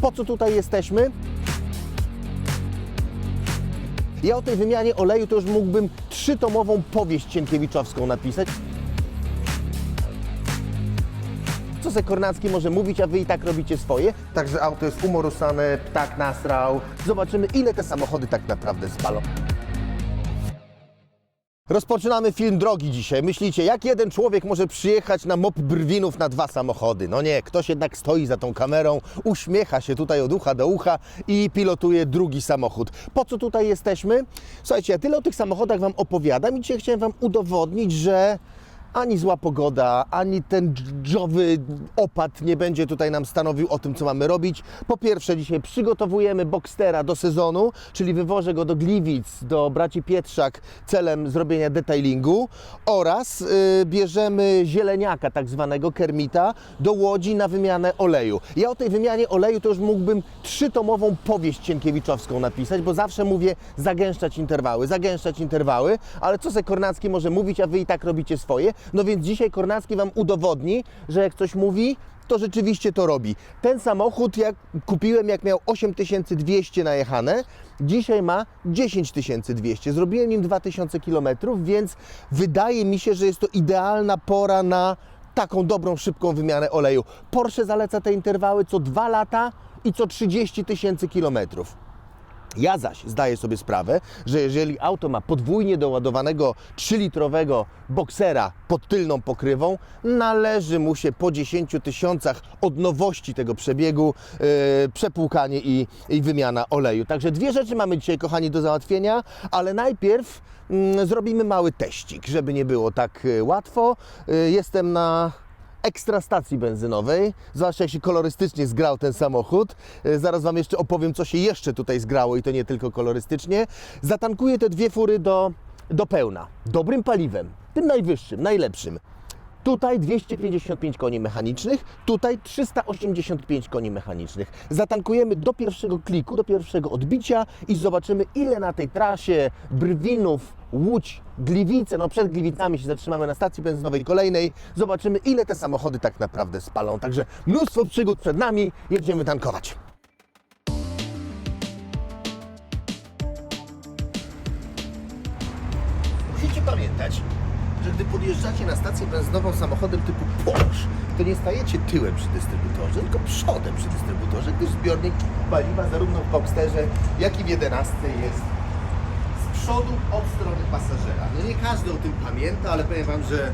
Po co tutaj jesteśmy? Ja o tej wymianie oleju to już mógłbym trzytomową powieść Cienkiewiczowską napisać. Co se Kornacki może mówić, a wy i tak robicie swoje. Także auto jest umorusane, ptak nasrał. Zobaczymy, ile te samochody tak naprawdę spalą. Rozpoczynamy film drogi dzisiaj. Myślicie, jak jeden człowiek może przyjechać na mop brwinów na dwa samochody? No nie, ktoś jednak stoi za tą kamerą, uśmiecha się tutaj od ucha do ucha i pilotuje drugi samochód. Po co tutaj jesteśmy? Słuchajcie, ja tyle o tych samochodach Wam opowiadam i dzisiaj chciałem Wam udowodnić, że ani zła pogoda, ani ten dżdżowy opad nie będzie tutaj nam stanowił o tym, co mamy robić. Po pierwsze, dzisiaj przygotowujemy Boxstera do sezonu, czyli wywożę go do Gliwic, do braci Pietrzak celem zrobienia detailingu oraz y, bierzemy zieleniaka, tak zwanego kermita, do Łodzi na wymianę oleju. Ja o tej wymianie oleju to już mógłbym trzytomową powieść Cienkiewiczowską napisać, bo zawsze mówię zagęszczać interwały, zagęszczać interwały, ale co se Kornacki może mówić, a wy i tak robicie swoje. No więc dzisiaj Kornacki Wam udowodni, że jak coś mówi, to rzeczywiście to robi. Ten samochód jak kupiłem, jak miał 8200 najechane, dzisiaj ma 10200. Zrobiłem nim 2000 km, więc wydaje mi się, że jest to idealna pora na taką dobrą, szybką wymianę oleju. Porsche zaleca te interwały co 2 lata i co 30 tysięcy kilometrów. Ja zaś zdaję sobie sprawę, że jeżeli auto ma podwójnie doładowanego 3-litrowego boksera pod tylną pokrywą, należy mu się po 10 tysiącach od nowości tego przebiegu yy, przepłukanie i, i wymiana oleju. Także dwie rzeczy mamy dzisiaj, kochani, do załatwienia, ale najpierw mm, zrobimy mały teścik, żeby nie było tak y, łatwo. Y, jestem na ekstra stacji benzynowej, zwłaszcza jak się kolorystycznie zgrał ten samochód. E, Zaraz Wam jeszcze opowiem, co się jeszcze tutaj zgrało i to nie tylko kolorystycznie. Zatankuję te dwie fury do, do pełna. Dobrym paliwem, tym najwyższym, najlepszym. Tutaj 255 koni mechanicznych, tutaj 385 koni mechanicznych. Zatankujemy do pierwszego kliku, do pierwszego odbicia i zobaczymy, ile na tej trasie Brwinów, Łódź, Gliwice, no przed Gliwicami się zatrzymamy na stacji benzynowej kolejnej. Zobaczymy, ile te samochody tak naprawdę spalą. Także mnóstwo przygód przed nami, jedziemy tankować. Musicie pamiętać, że gdy podjeżdżacie na stację benzynową samochodem typu Porsche, to nie stajecie tyłem przy dystrybutorze, tylko przodem przy dystrybutorze, gdyż zbiornik paliwa zarówno w Boxsterze, jak i w 11 jest z przodu od strony pasażera. No nie każdy o tym pamięta, ale powiem Wam, że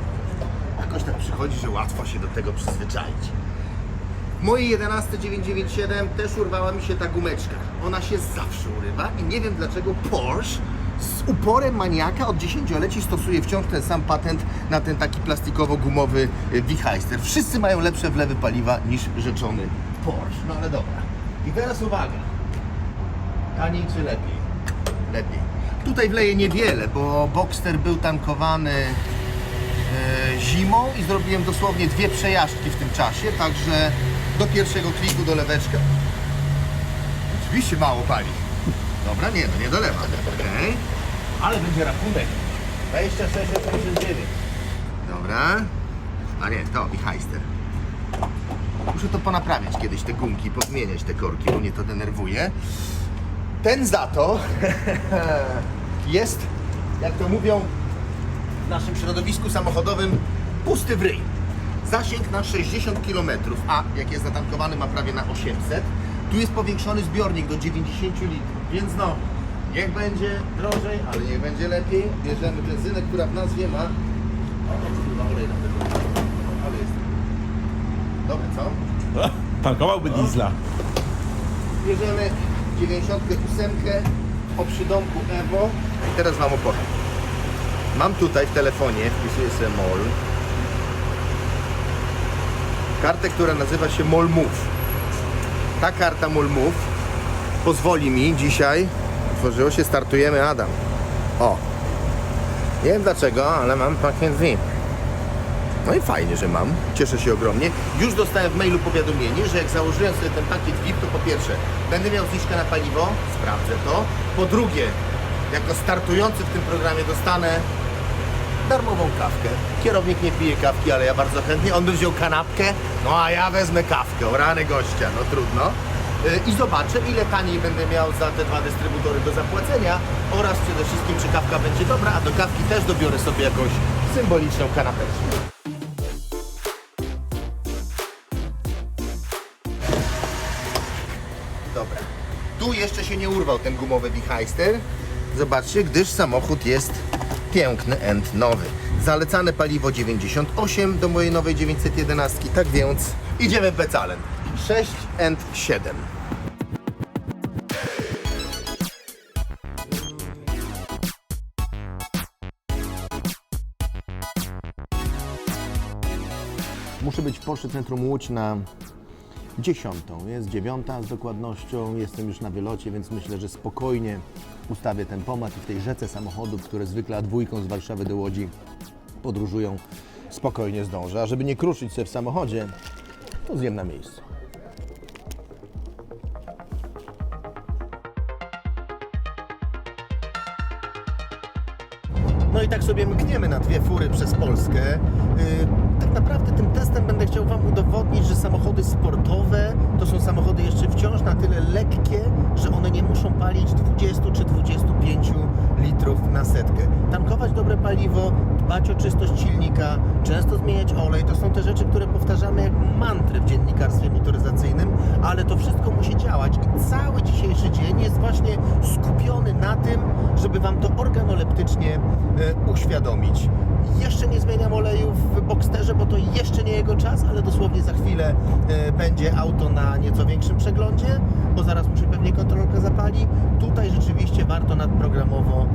jakoś tak przychodzi, że łatwo się do tego przyzwyczaić. W mojej 11997 też urwała mi się ta gumeczka. Ona się zawsze urywa i nie wiem dlaczego Porsche z uporem maniaka od dziesięcioleci stosuje wciąż ten sam patent na ten taki plastikowo-gumowy y, Wichheister. Wszyscy mają lepsze wlewy paliwa niż rzeczony Porsche. No ale dobra. I teraz uwaga. Taniej czy lepiej? Lepiej. Tutaj wleję niewiele, bo Boxster był tankowany e, zimą i zrobiłem dosłownie dwie przejażdżki w tym czasie, także do pierwszego kliku do leweczka. Oczywiście mało pali. Dobra, nie, no nie dolewam. Okej. Ale będzie rachunek. 26,89. Dobra. A nie, to i Heister. Muszę to ponaprawiać kiedyś, te gumki, pozmieniać te korki, bo mnie to denerwuje. Ten za to jest, jak to mówią w naszym środowisku samochodowym, pusty w ryj. Zasięg na 60 km, a jak jest zatankowany ma prawie na 800. Tu jest powiększony zbiornik do 90 litrów, więc no, niech będzie drożej, ale niech będzie lepiej. Bierzemy benzynę, która w nazwie ma... O, kurwa, olej na pewno. Ale jest... Dobre, co? Tankowałby diesla. Bierzemy 98 o przydomku Evo i teraz Wam opowiem. Mam tutaj w telefonie, wpisuję sobie MOL, kartę, która nazywa się MOL Move. Ta karta MOL Move pozwoli mi dzisiaj, otworzyło się, startujemy Adam. O, nie wiem dlaczego, ale mam pakiet VIP. No i fajnie, że mam. Cieszę się ogromnie. Już dostałem w mailu powiadomienie, że jak założyłem sobie ten pakiet VIP, to po pierwsze będę miał zniżkę na paliwo, sprawdzę to. Po drugie, jako startujący w tym programie dostanę darmową kawkę. Kierownik nie pije kawki, ale ja bardzo chętnie. On by wziął kanapkę, no a ja wezmę kawkę. O rany gościa, no trudno. Y, i zobaczę, ile taniej będę miał za te dwa dystrybutory do zapłacenia oraz przede wszystkim, czy kawka będzie dobra, a do kawki też dobiorę sobie jakąś symboliczną kanapeczkę. Dobra. Tu jeszcze się nie urwał ten gumowy Bicheister. Zobaczcie, gdyż samochód jest piękny and nowy. Zalecane paliwo 98 do mojej nowej 911, tak więc idziemy becalem. 6 and 7. Muszę być w Porsche Centrum Łódź na dziesiątą. Jest dziewiąta z dokładnością. Jestem już na wylocie, więc myślę, że spokojnie ustawię tempomat i w tej rzece samochodów, które zwykle A2 z Warszawy do Łodzi podróżują, spokojnie zdążę. A żeby nie kruszyć się w samochodzie, to zjem na miejscu. No i tak sobie mkniemy na dwie fury przez Polskę. Yy, tak naprawdę tym testem będę chciał Wam udowodnić, że samochody sportowe to są samochody jeszcze wciąż na tyle lekkie, że one nie muszą palić 20 czy 25 litrów na setkę. Tankować dobre paliwo, dbać o czystość silnika, często zmieniać olej, to są te rzeczy, które powtarzamy jak mantrę w dziennikarstwie motoryzacyjnym, ale to wszystko musi działać i cały dzisiejszy dzień jest właśnie skupiony na tym, żeby Wam to organoleptycznie e, uświadomić. Jeszcze nie zmieniam oleju w Boxsterze, bo to jeszcze nie jego czas, ale dosłownie za chwilę e, będzie auto na nieco większym przeglądzie, bo zaraz muszę pewnie kontrolkę zapali. Tutaj rzeczywiście warto nadprogramowo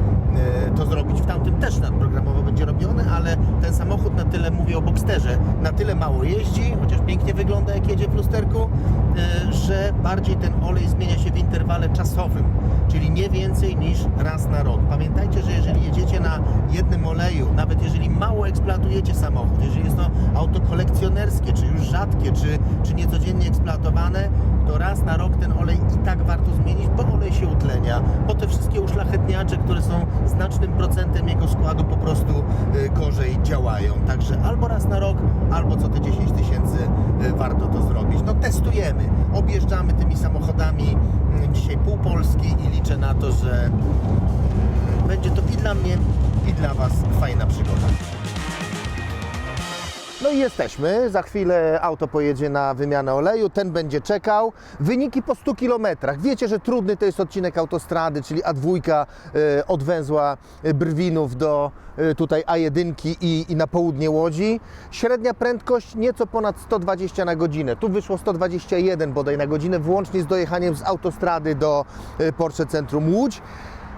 e, to zrobić. Tamtym też nadprogramowo będzie robione, ale ten samochód na tyle, mówię o Boxsterze, na tyle mało jeździ, chociaż pięknie wygląda jak jedzie w lusterku, e, że bardziej ten olej zmienia się w interwale czasowym, czyli nie więcej niż raz na rok. Pamiętajcie, że jeżeli jedziecie na jednym oleju, nawet jeżeli mało eksploatujecie samochód, jeżeli jest to auto kolekcjonerskie, czy już rzadkie, czy, czy niecodziennie eksploatowane, to raz na rok ten olej i tak warto zmienić, bo olej się utlenia, bo te wszystkie uszlachetniacze, które są znacznym procentem jego składu po prostu y, gorzej działają. Także albo raz na rok, albo co te 10 tysięcy y, warto to zrobić. No testujemy, objeżdżamy tymi samochodami dzisiaj pół Polski i liczę na to, że będzie to i dla mnie, i dla Was fajna przygoda. No i jesteśmy. Za chwilę auto pojedzie na wymianę oleju. Ten będzie czekał. Wyniki po 100 km. Wiecie, że trudny to jest odcinek autostrady, czyli A2 e, od węzła e, Brwinów do e, tutaj A1 i, i na południe Łodzi. Średnia prędkość nieco ponad 120 na godzinę. Tu wyszło 121 bodaj na godzinę, włącznie z dojechaniem z autostrady do Porsche Centrum Łódź.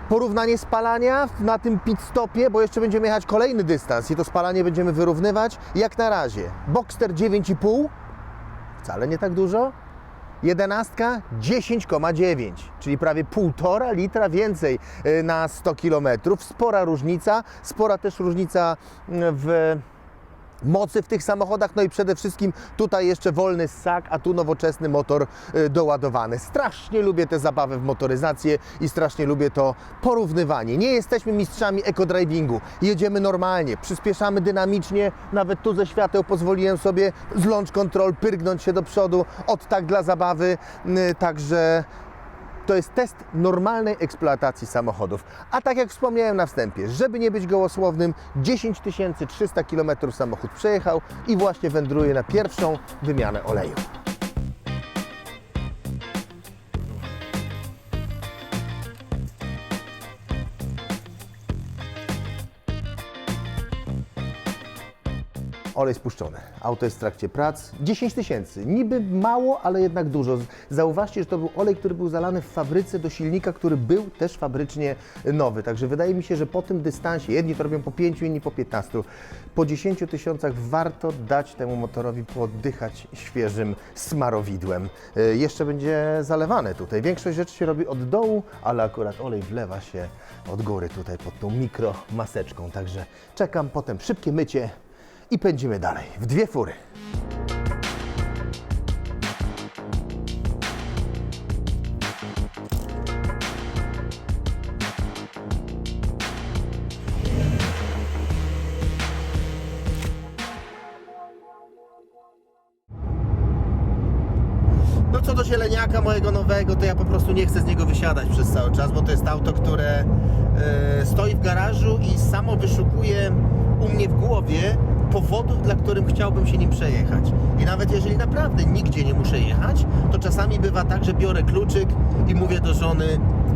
Porównanie spalania na tym pit stopie, bo jeszcze będziemy jechać kolejny dystans i to spalanie będziemy wyrównywać. Jak na razie Boxster 9,5, wcale nie tak dużo. Jedenastka 10,9, czyli prawie 1,5 litra więcej y, na 100 km. Spora różnica, spora też różnica mm, w mocy w tych samochodach, no i przede wszystkim tutaj jeszcze wolny ssak, a tu nowoczesny motor y, doładowany. Strasznie lubię te zabawy w motoryzację i strasznie lubię to porównywanie. Nie jesteśmy mistrzami eco-drivingu, jedziemy normalnie, przyspieszamy dynamicznie, nawet tu ze świateł pozwoliłem sobie z launch control pyrgnąć się do przodu, od tak dla zabawy, y, także to jest test normalnej eksploatacji samochodów. A tak jak wspomniałem na wstępie, żeby nie być gołosłownym, 10 300 km samochód przejechał i właśnie wędruje na pierwszą wymianę oleju. Olej spuszczony. Auto jest w trakcie prac. 10 tysięcy. Niby mało, ale jednak dużo. Zauważcie, że to był olej, który był zalany w fabryce do silnika, który był też fabrycznie nowy. Także wydaje mi się, że po tym dystansie, jedni to robią po 5, inni po 15, po 10 tysiącach warto dać temu motorowi poddychać świeżym smarowidłem. Y, Jeszcze będzie zalewane tutaj. Większość rzeczy się robi od dołu, ale akurat olej wlewa się od góry tutaj pod tą mikromaseczką. Także czekam, potem szybkie mycie i pędzimy dalej w dwie fury. Nie chcę z niego wysiadać przez cały czas, bo to jest auto, które e, stoi w garażu i samo wyszukuje u mnie w głowie powodów, dla którym chciałbym się nim przejechać. I nawet jeżeli naprawdę nigdzie nie muszę jechać, to czasami bywa tak, że biorę kluczyk i mówię do żony,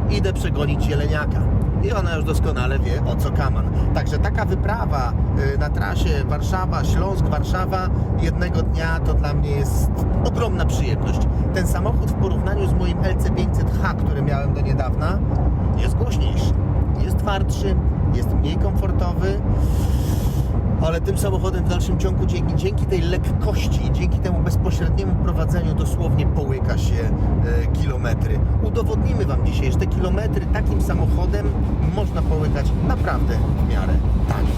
idę przegonić zieleniaka. I ona już doskonale wie o co kaman. Także taka wyprawa y, na trasie Warszawa, Śląsk, Warszawa jednego dnia to dla mnie jest ogromna przyjemność. Ten samochód w porównaniu z moim LC500H, który miałem do niedawna, jest głośniejszy, jest twardszy, jest mniej komfortowy. Ale tym samochodem w dalszym ciągu dzięki, dzięki tej lekkości, dzięki temu bezpośredniemu prowadzeniu dosłownie połyka się e, kilometry. Udowodnimy Wam dzisiaj, że te kilometry takim samochodem można połykać naprawdę w miarę tanio.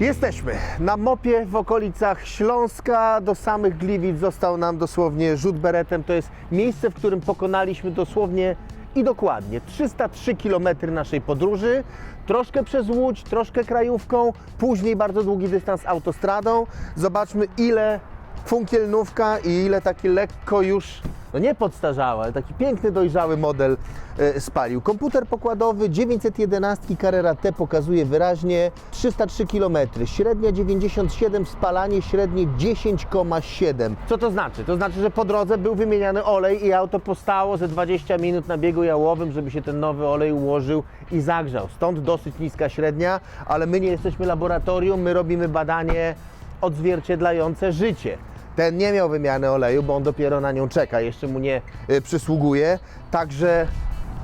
Jesteśmy na mopie w okolicach Śląska. Do samych Gliwic został nam dosłownie rzut beretem. To jest miejsce, w którym pokonaliśmy dosłownie i dokładnie 303 km naszej podróży. Troszkę przez Łódź, troszkę krajówką, później bardzo długi dystans autostradą. Zobaczmy ile funkielnówka i ile taki lekko już, no nie podstarzały, ale taki piękny, dojrzały model e, spalił. Komputer pokładowy 911 Carrera T pokazuje wyraźnie 303 km, średnia 97, spalanie średnie 10,7. Co to znaczy? To znaczy, że po drodze był wymieniany olej i auto postało ze 20 minut na biegu jałowym, żeby się ten nowy olej ułożył i zagrzał. Stąd dosyć niska średnia, ale my nie jesteśmy laboratorium, my robimy badanie odzwierciedlające życie. Ten nie miał wymiany oleju, bo on dopiero na nią czeka, jeszcze mu nie y, przysługuje. Także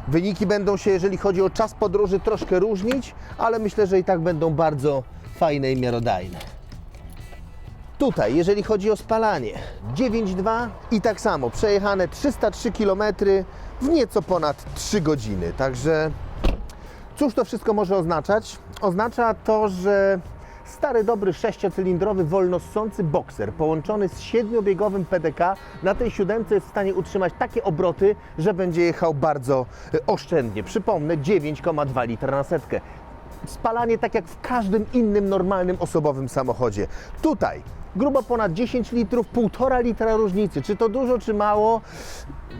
wyniki będą się, jeżeli chodzi o czas podróży, troszkę różnić, ale myślę, że i tak będą bardzo fajne i miarodajne. Tutaj, jeżeli chodzi o spalanie, 9,2 i tak samo, przejechane 303 km w nieco ponad 3 godziny. Także Cóż to wszystko może oznaczać? Oznacza to, że stary, dobry, sześciocylindrowy, wolnossący bokser połączony z siedmiobiegowym PDK na tej siódemce jest w stanie utrzymać takie obroty, że będzie jechał bardzo e, oszczędnie. Przypomnę, 9,2 litra na setkę. Spalanie tak jak w każdym innym normalnym osobowym samochodzie. Tutaj grubo ponad 10 litrów, 1,5 litra różnicy. Czy to dużo, czy mało?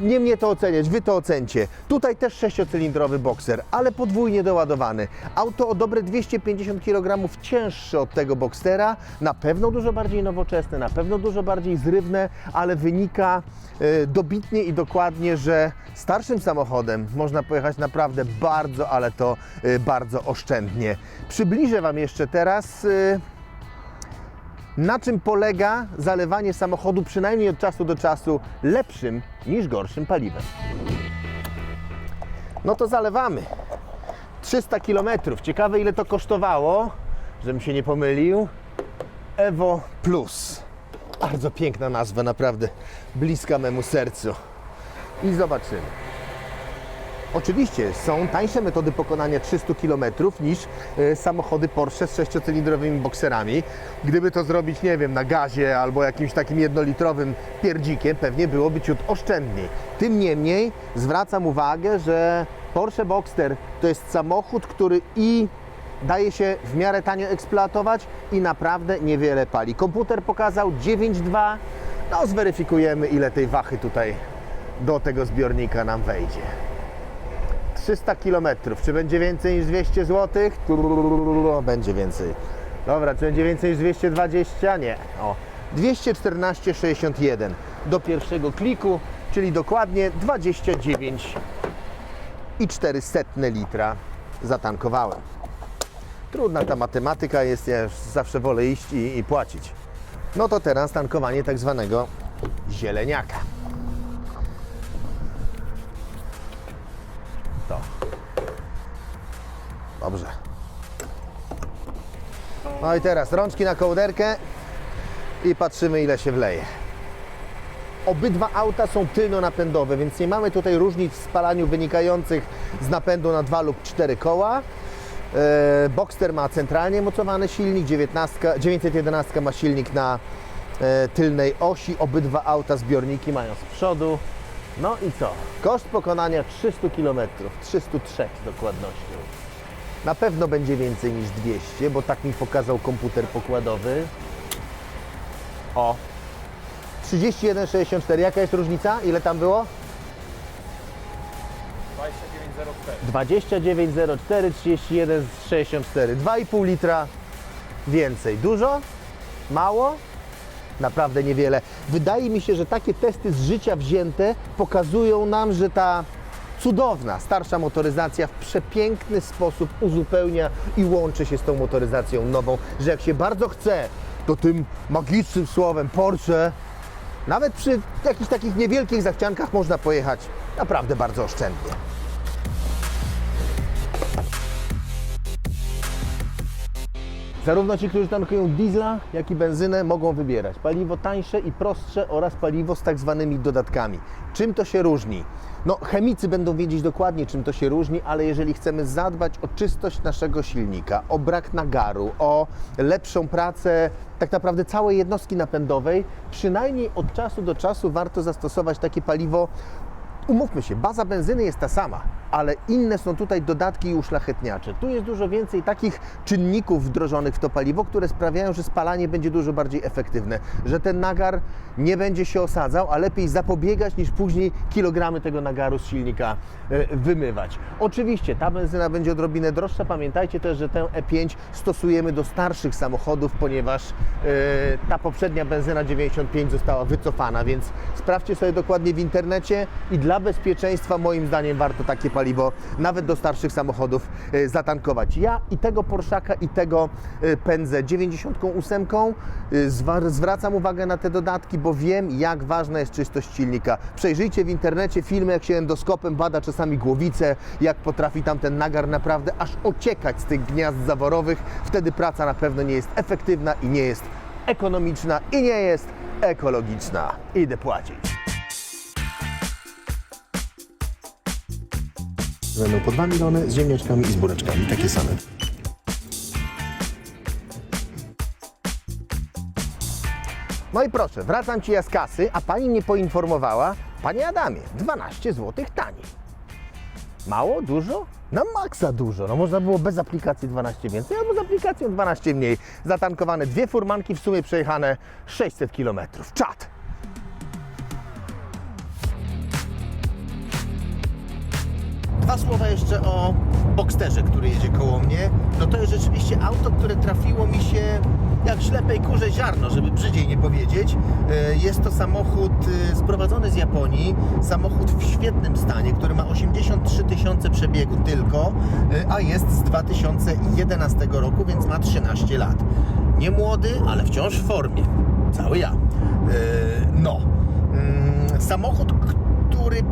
Nie mnie to oceniać, wy to ocencie. Tutaj też sześciocylindrowy bokser, ale podwójnie doładowany. Auto o dobre 250 kg cięższe od tego boksera, na pewno dużo bardziej nowoczesne, na pewno dużo bardziej zrywne, ale wynika e, dobitnie i dokładnie, że starszym samochodem można pojechać naprawdę bardzo, ale to e, bardzo oszczędnie. Przybliżę Wam jeszcze teraz. e, na czym polega zalewanie samochodu przynajmniej od czasu do czasu lepszym niż gorszym paliwem. No to zalewamy. 300 km. Ciekawe ile to kosztowało, żebym się nie pomylił. Evo Plus. Bardzo piękna nazwa, naprawdę bliska memu sercu. I zobaczymy. Oczywiście są tańsze metody pokonania 300 km niż e, samochody Porsche z sześciocylindrowymi bokserami. Gdyby to zrobić, nie wiem, na gazie albo jakimś takim jednolitrowym pierdzikiem, pewnie byłoby ciut oszczędniej. Tym niemniej zwracam uwagę, że Porsche Boxster to jest samochód, który i daje się w miarę tanio eksploatować i naprawdę niewiele pali. Komputer pokazał 9,2. No zweryfikujemy ile tej wachy tutaj do tego zbiornika nam wejdzie. 300 km. Czy będzie więcej niż 200 zł? Będzie więcej. Dobra, czy będzie więcej niż 220? Nie. O. 214,61 do pierwszego kliku, czyli dokładnie 29,4 litra zatankowałem. Trudna ta matematyka jest, ja zawsze wolę iść i, i płacić. No to teraz tankowanie tak zwanego zieleniaka. Dobrze. No i teraz rączki na kołderkę i patrzymy ile się wleje. Obydwa auta są tylno-napędowe, więc nie mamy tutaj różnic w spalaniu wynikających z napędu na dwa lub cztery koła. E, Boxster ma centralnie mocowany silnik, 19, 911 ma silnik na e, tylnej osi. Obydwa auta zbiorniki mają z przodu. No i co? Koszt pokonania 300 km, 303 z dokładnością. Na pewno będzie więcej niż 200, bo tak mi pokazał komputer pokładowy. O. 31,64. Jaka jest różnica? Ile tam było? 29,04, 31,64. 2,5 litra więcej. Dużo? Mało? Naprawdę niewiele. Wydaje mi się, że takie testy z życia wzięte pokazują nam, że ta cudowna, starsza motoryzacja w przepiękny sposób uzupełnia i łączy się z tą motoryzacją nową, że jak się bardzo chce, to tym magicznym słowem Porsche, nawet przy jakichś takich niewielkich zachciankach można pojechać naprawdę bardzo oszczędnie. Zarówno ci, którzy tankują diesla, jak i benzynę, mogą wybierać paliwo tańsze i prostsze oraz paliwo z tak zwanymi dodatkami. Czym to się różni? No, chemicy będą wiedzieć dokładnie, czym to się różni, ale jeżeli chcemy zadbać o czystość naszego silnika, o brak nagaru, o lepszą pracę tak naprawdę całej jednostki napędowej, przynajmniej od czasu do czasu warto zastosować takie paliwo. Umówmy się, baza benzyny jest ta sama, ale inne są tutaj dodatki i uszlachetniacze. Tu jest dużo więcej takich czynników wdrożonych w to paliwo, które sprawiają, że spalanie będzie dużo bardziej efektywne, że ten nagar nie będzie się osadzał, a lepiej zapobiegać niż później kilogramy tego nagaru z silnika e, wymywać. Oczywiście ta benzyna będzie odrobinę droższa. Pamiętajcie też, że tę E5 stosujemy do starszych samochodów, ponieważ e, ta poprzednia benzyna 95 została wycofana, więc sprawdźcie sobie dokładnie w internecie i dla bezpieczeństwa moim zdaniem warto takie paliwo nawet do starszych samochodów e, zatankować. Ja i tego Porszaka i tego e, pędzę 98. E, Zwracam uwagę na te dodatki, bo wiem jak ważna jest czystość silnika. Przejrzyjcie w internecie filmy, jak się endoskopem bada czasami głowicę, jak potrafi tam ten nagar naprawdę aż ociekać z tych gniazd zaworowych. Wtedy praca na pewno nie jest efektywna i nie jest ekonomiczna i nie jest ekologiczna. Idę płacić. Będą po 2 miliony z ziemniaczkami i z bureczkami, takie same. No i proszę, wracam Ci ja z kasy, a Pani mnie poinformowała, Panie Adamie, 12 zł taniej. Mało? Dużo? Na maksa dużo. No można było bez aplikacji 12 więcej, albo z aplikacją 12 mniej. Zatankowane dwie furmanki, w sumie przejechane 600 km. Czad! Dwa słowa jeszcze o Boxsterze, który jedzie koło mnie. No to jest rzeczywiście auto, które trafiło mi się jak ślepej kurze ziarno, żeby brzydziej nie powiedzieć. E, Jest to samochód e, sprowadzony z Japonii, samochód w świetnym stanie, który ma 83 tysiące przebiegu tylko, e, a jest z 2011 roku, więc ma 13 lat. Nie młody, ale wciąż w formie. Cały ja. No. Mm, Samochód, który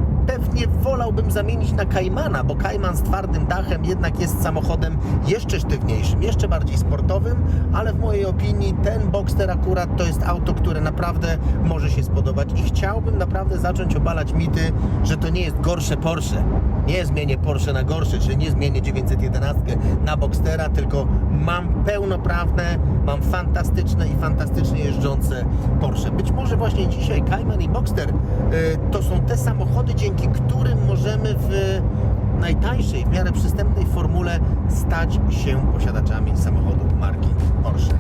pewnie wolałbym zamienić na Kaimana, bo Kaiman z twardym dachem jednak jest samochodem jeszcze sztywniejszym, jeszcze bardziej sportowym, ale w mojej opinii ten Boxster akurat to jest auto, które naprawdę może się spodobać i chciałbym naprawdę zacząć obalać mity, że to nie jest gorsze Porsche. Nie zmienię Porsche na gorsze, czyli nie zmienię 911 na Boxstera, tylko mam pełnoprawne, mam fantastyczne i fantastycznie jeżdżące Porsche. Być może właśnie dzisiaj Cayman i Boxster y, to są te samochody, dzięki którym możemy w najtańszej, w miarę przystępnej formule stać się posiadaczami samochodów marki Porsche.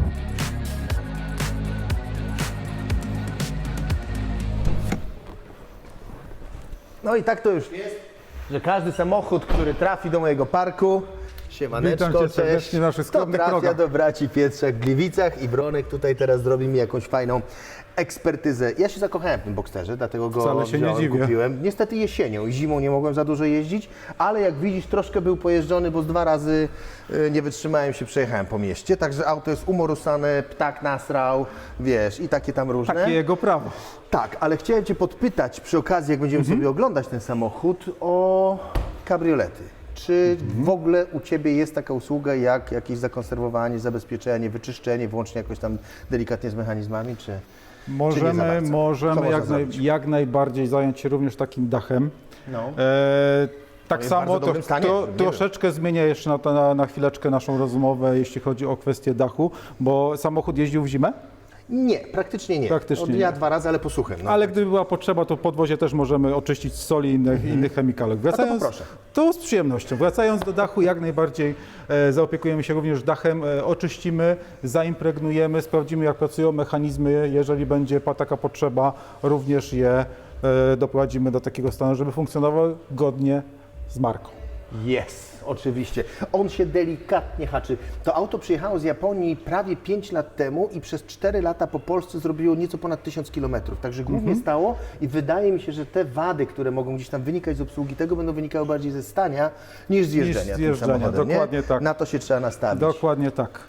No i tak to już jest, że każdy samochód, który trafi do mojego parku, siemaneczko, Witam cię cześć, serdecznie, nasz to trafia program. do braci Pietrzak w Gliwicach i Bronek tutaj teraz zrobi mi jakąś fajną ekspertyzę. Ja się zakochałem w tym Boxsterze, dlatego go Wcale się nie wziąłem, dziwię. kupiłem. Niestety jesienią i zimą nie mogłem za dużo jeździć, ale jak widzisz troszkę był pojeżdżony, bo z dwa razy y, nie wytrzymałem się, przejechałem po mieście, także auto jest umorusane, ptak nasrał, wiesz, i takie tam różne. Takie jego prawo. Tak, ale chciałem Cię podpytać przy okazji, jak będziemy sobie oglądać ten samochód, o kabriolety. Czy w ogóle u Ciebie jest taka usługa jak jakieś zakonserwowanie, zabezpieczenie, wyczyszczenie, włącznie jakoś tam delikatnie z mechanizmami, czy... Możemy, bardzo? Co możemy można jak, naj, zrobić? jak najbardziej zająć się również takim dachem. No. E, tak jest w bardzo samo to, dobrym stanie, to, troszeczkę zmienia jeszcze na, to- na, na chwileczkę naszą rozmowę, jeśli chodzi o kwestię dachu, bo samochód jeździł w zimę? Nie, praktycznie nie. Praktycznie Od dnia nie. dwa razy, ale posłucham. No. Ale gdyby była potrzeba, to podwozie też możemy oczyścić z soli i innych, innych chemikalów. Wracając, poproszę. to z przyjemnością. Wracając do dachu, jak najbardziej e, zaopiekujemy się również dachem, e, oczyścimy, zaimpregnujemy, sprawdzimy jak pracują mechanizmy. Jeżeli będzie taka potrzeba, również je e, doprowadzimy do takiego stanu, żeby funkcjonowały godnie z marką. Jest, oczywiście. On się delikatnie haczy. To auto przyjechało z Japonii prawie 5 lat temu i przez 4 lata po Polsce zrobiło nieco ponad 1000 km. Także głównie Mhm. stało i wydaje mi się, że te wady, które mogą gdzieś tam wynikać z obsługi tego, będą wynikały bardziej ze stania niż z jeżdżenia. tym zjeżdżenia, dokładnie nie? tak. Na to się trzeba nastawić. Dokładnie tak.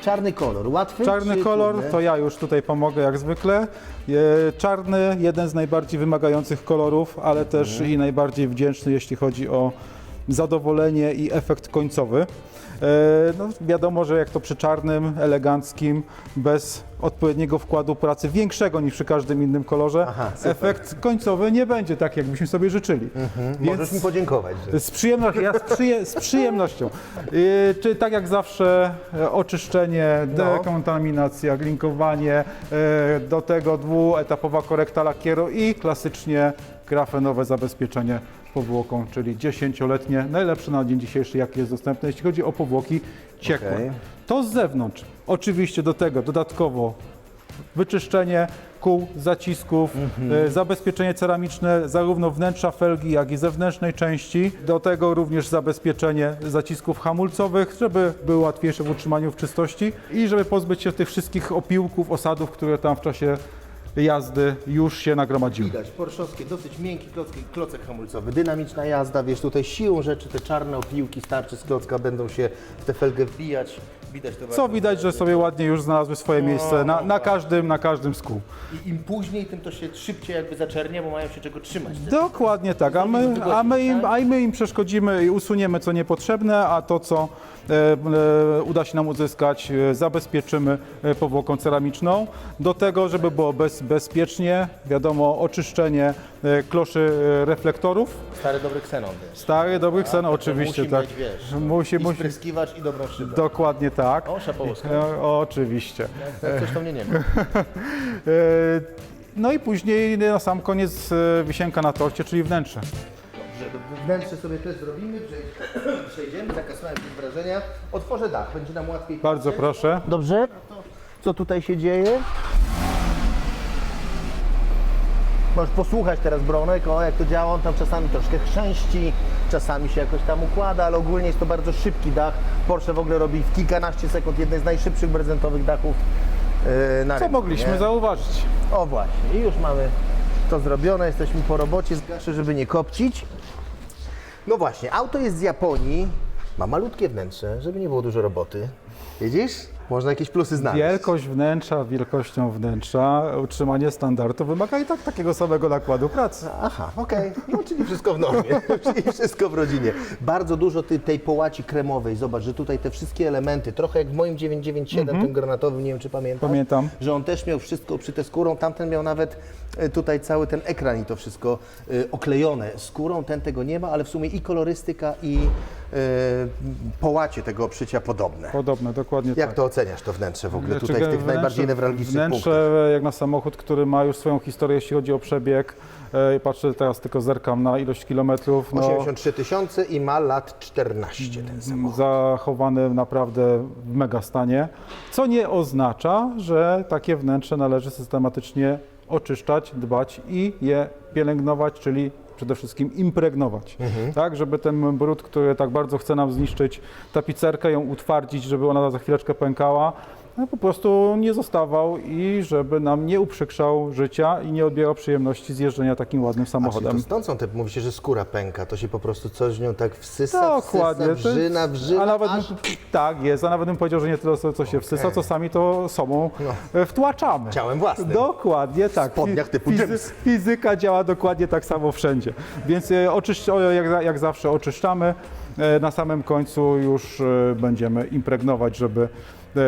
Czarny kolor, łatwy Czarny czy kolor, trudny? to ja już tutaj pomogę jak zwykle. E, Czarny, jeden z najbardziej wymagających kolorów, ale też Mhm. i najbardziej wdzięczny, jeśli chodzi o zadowolenie i efekt końcowy. E, No, wiadomo, że jak to przy czarnym, eleganckim, bez odpowiedniego wkładu pracy, większego niż przy każdym innym kolorze, Aha, efekt końcowy nie będzie tak, jakbyśmy sobie życzyli. Możesz mi podziękować. Że... Z przyjemnością, ja z, przyje, z przyjemnością. Yy, czy tak jak zawsze e, oczyszczenie, No. dekontaminacja, glinkowanie, e, do tego dwuetapowa korekta lakieru i klasycznie grafenowe zabezpieczenie powłoką, czyli 10-letnie, najlepsze na dzień dzisiejszy, jakie jest dostępne, jeśli chodzi o powłoki ciekłe. Okej. To z zewnątrz. Oczywiście do tego dodatkowo wyczyszczenie kół, zacisków, Mhm. e, zabezpieczenie ceramiczne zarówno wnętrza felgi, jak i zewnętrznej części. Do tego również zabezpieczenie zacisków hamulcowych, żeby były łatwiejsze w utrzymaniu w czystości i żeby pozbyć się tych wszystkich opiłków, osadów, które tam w czasie jazdy już się nagromadziły. Widać, porszowskie, dosyć miękki klocek, klocek hamulcowy, dynamiczna jazda, wiesz, tutaj siłą rzeczy te czarne opiłki starczy z klocka będą się w tę felgę wbijać. Widać to Co bardzo widać, że sobie ładnie już znalazły swoje miejsce na, na każdym, na każdym z kół. I im później, tym to się szybciej jakby zaczernie, bo mają się czego trzymać. Dokładnie tak, a my, a my, im, a my im przeszkodzimy i usuniemy co niepotrzebne, a to co e, e, uda się nam uzyskać e, zabezpieczymy e, powłoką ceramiczną. Do tego, żeby było bez, bezpiecznie, wiadomo, oczyszczenie kloszy e, reflektorów. Stary dobry ksenon, wiesz. Stary, dobry oczywiście musi tak. mieć, wiesz, musi, I musi. spryskiwacz i dobrą szybę. Dokładnie tak. O, Szapołowska. E, oczywiście. Jak coś to mnie nie ma. E, no i później na sam koniec e, wisienka na torcie, czyli wnętrze. Dobrze, do- wnętrze sobie też zrobimy, przejdziemy, zakasujemy jakieś wrażenia. Otworzę dach, będzie nam łatwiej. Bardzo proszę. Dobrze? Co tutaj się dzieje? Możesz posłuchać teraz Bronek, o jak to działa, on tam czasami troszkę chrzęści, czasami się jakoś tam układa, ale ogólnie jest to bardzo szybki dach. Porsche w ogóle robi w kilkanaście sekund jeden z najszybszych prezentowych dachów yy, na Co rynku, mogliśmy nie? zauważyć? O właśnie, i już mamy to zrobione, jesteśmy po robocie, zgaszę, żeby nie kopcić. No właśnie, auto jest z Japonii, ma malutkie wnętrze, żeby nie było dużo roboty. Widzisz? Można jakieś plusy znaleźć. Wielkość wnętrza wielkością wnętrza, utrzymanie standardu wymaga i tak takiego samego nakładu pracy. Aha, okej, no czyli wszystko w normie, czyli wszystko w rodzinie. Bardzo dużo tej, tej połaci kremowej, zobacz, że tutaj te wszystkie elementy, trochę jak w moim 997, tym granatowym, nie wiem czy pamiętasz. Pamiętam. Że on też miał wszystko przy skórą, tamten miał nawet e, tutaj cały ten ekran i to wszystko e, oklejone skórą, ten tego nie ma, ale w sumie i kolorystyka i połacie tego obszycia podobne. Podobne, dokładnie Jak tak. to oceniasz, to wnętrze w ogóle Znaczy, tutaj w tych wnętrze- najbardziej newralgicznych Wnętrze punktach? jak na samochód, który ma już swoją historię, jeśli chodzi o przebieg. E, Patrzę teraz tylko zerkam na ilość kilometrów. No, 83 tysiące i ma lat 14 ten samochód. zachowany naprawdę w mega stanie, co nie oznacza, że takie wnętrze należy systematycznie oczyszczać, dbać i je pielęgnować, czyli przede wszystkim impregnować, tak, żeby ten brud, który tak bardzo chce nam zniszczyć tapicerkę, ją utwardzić, żeby ona za chwileczkę pękała, no, po prostu nie zostawał i żeby nam nie uprzykrzał życia i nie odbierał przyjemności z jeżdżenia takim ładnym A czyli samochodem. to stąd są te, mówi się, że skóra pęka, to się po prostu coś w nią tak wsysa, Dokładnie. wsysa, wrzyna, wrzyna, a nawet aż... tak jest, a nawet bym powiedział, że nie tyle co, się wsysa, co sami to sobą e, wtłaczamy. Ciałem własnym. Dokładnie tak. spodniach Fi- typu dżins. Fizyka działa dokładnie tak samo wszędzie. Więc e, oczyszcz, o, jak, jak zawsze oczyszczamy. e, na samym końcu już będziemy impregnować, żeby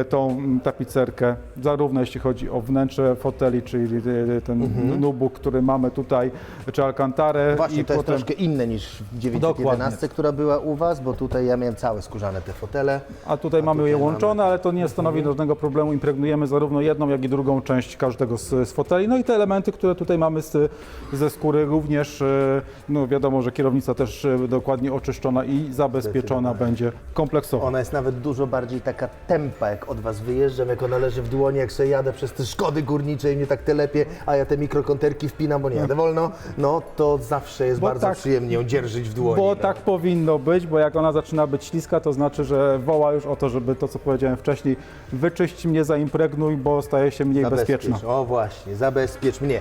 tą mm, tapicerkę, zarówno jeśli chodzi o wnętrze foteli, czyli e, ten nubuk, który mamy tutaj, czy alkantarę Mhm. Właśnie i to jest potem troszkę inne niż w 911, Dokładnie. która była u Was, bo tutaj ja miałem całe skórzane te fotele. A tutaj mamy tutaj je mamy- Mhm. łączone, ale to nie stanowi żadnego problemu. Impregnujemy zarówno jedną, jak i drugą część każdego z, z foteli. No i te elementy, które tutaj mamy z, ze skóry również, e, no wiadomo, że kierownica też e, dokładnie oczyszczona i zabezpieczona będzie kompleksowo. Ona jest nawet dużo bardziej taka tempa, jak od Was wyjeżdżam, jak ona leży w dłoni, jak sobie jadę przez te szkody górnicze i mnie tak telepie, a ja te mikrokonterki wpinam, bo nie jadę wolno, no to zawsze jest Bo bardzo tak- przyjemnie ją dzierżyć w dłoni. Bo no. tak powinno być, bo jak ona zaczyna być śliska, to znaczy, że woła już o to, żeby to, co powiedziałem wcześniej, wyczyść mnie, zaimpregnuj, bo staje się mniej Zabezpiecz. bezpieczna. O właśnie, zabezpiecz mnie.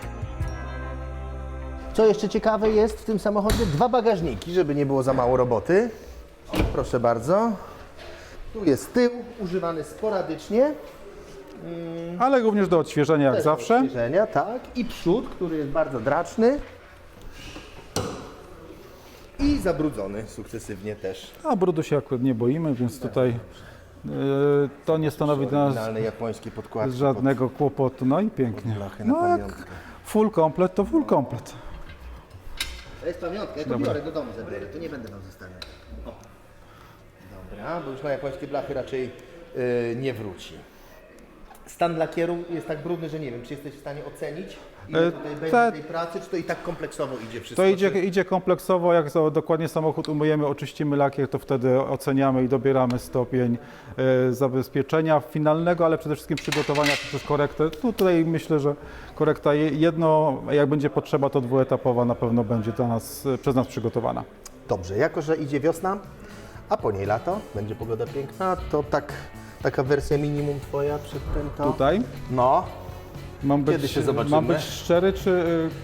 Co jeszcze ciekawe jest w tym samochodzie? Dwa bagażniki, żeby nie było za mało roboty. Proszę bardzo. Tu jest tył, używany sporadycznie. Ale również do odświeżenia, jak Też zawsze. do odświeżenia, tak. I przód, który jest bardzo draczny. I zabrudzony sukcesywnie też. A brudu się akurat nie boimy, więc tutaj e, to nie stanowi dla nas Oryginalne japońskie podkładki. żadnego kłopotu. No i pięknie. blachy na No jak pamiątkę. full komplet, to full komplet. To jest pamiątka, ja to biorę do domu zabiorę, to nie będę wam zostawiać. Bo już na japońskie blachy raczej yy, nie wróci. Stan lakieru jest tak brudny, że nie wiem, czy jesteś w stanie ocenić, ile E, tutaj będzie te- tej pracy, czy to i tak kompleksowo idzie wszystko? To idzie, czy... idzie kompleksowo, jak za, dokładnie samochód umyjemy, oczyścimy lakier, to wtedy oceniamy i dobieramy stopień e, zabezpieczenia finalnego, ale przede wszystkim przygotowania przez korektę. Tu Tutaj myślę, że korekta je- jedno, jak będzie potrzeba, to dwuetapowa na pewno będzie dla nas, e, przez nas przygotowana. Dobrze, jako że idzie wiosna, a po niej lato, będzie pogoda piękna, to tak, taka wersja minimum twoja przed tym to... Tutaj No, mam być, Kiedy się zobaczymy? mam być szczery czy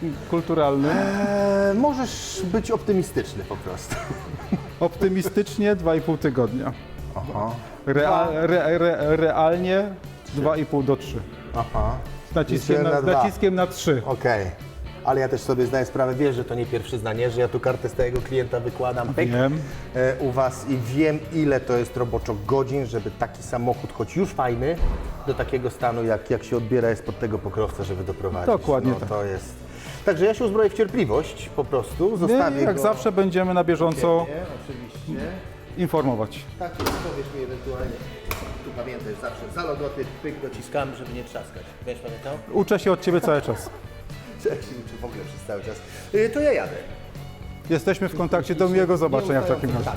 e, kulturalny? eee, możesz być optymistyczny po prostu. Optymistycznie 2,5 tygodnia. Aha. Real, re, re, realnie 2,5 do 3. Aha. Z naciskiem Liczyłem na, na dwa. naciskiem na 3. Okej. Ale ja też sobie zdaję sprawę, wiesz, że to nie pierwsze zdanie, że ja tu kartę stałego klienta wykładam pyk, Wiem. e, u Was i wiem, ile to jest roboczo godzin, żeby taki samochód, choć już fajny, do takiego stanu, jak, jak się odbiera jest pod tego pokrowca, żeby doprowadzić. Dokładnie no, tak. To jest... Także ja się uzbroję w cierpliwość po prostu, zostawię Nie, jak go... zawsze będziemy na bieżąco Nie, oczywiście. informować. Tak jest, powiesz mi ewentualnie. Tu pamiętaj, zawsze za logotyp, pyk dociskamy, żeby nie trzaskać. Będziesz pamiętał? Uczę się od Ciebie cały czas. Się uczę w ogóle przez cały czas. Y, To ja jadę. Jesteśmy w kontakcie. Do miłego zobaczenia w takim razie. Tak.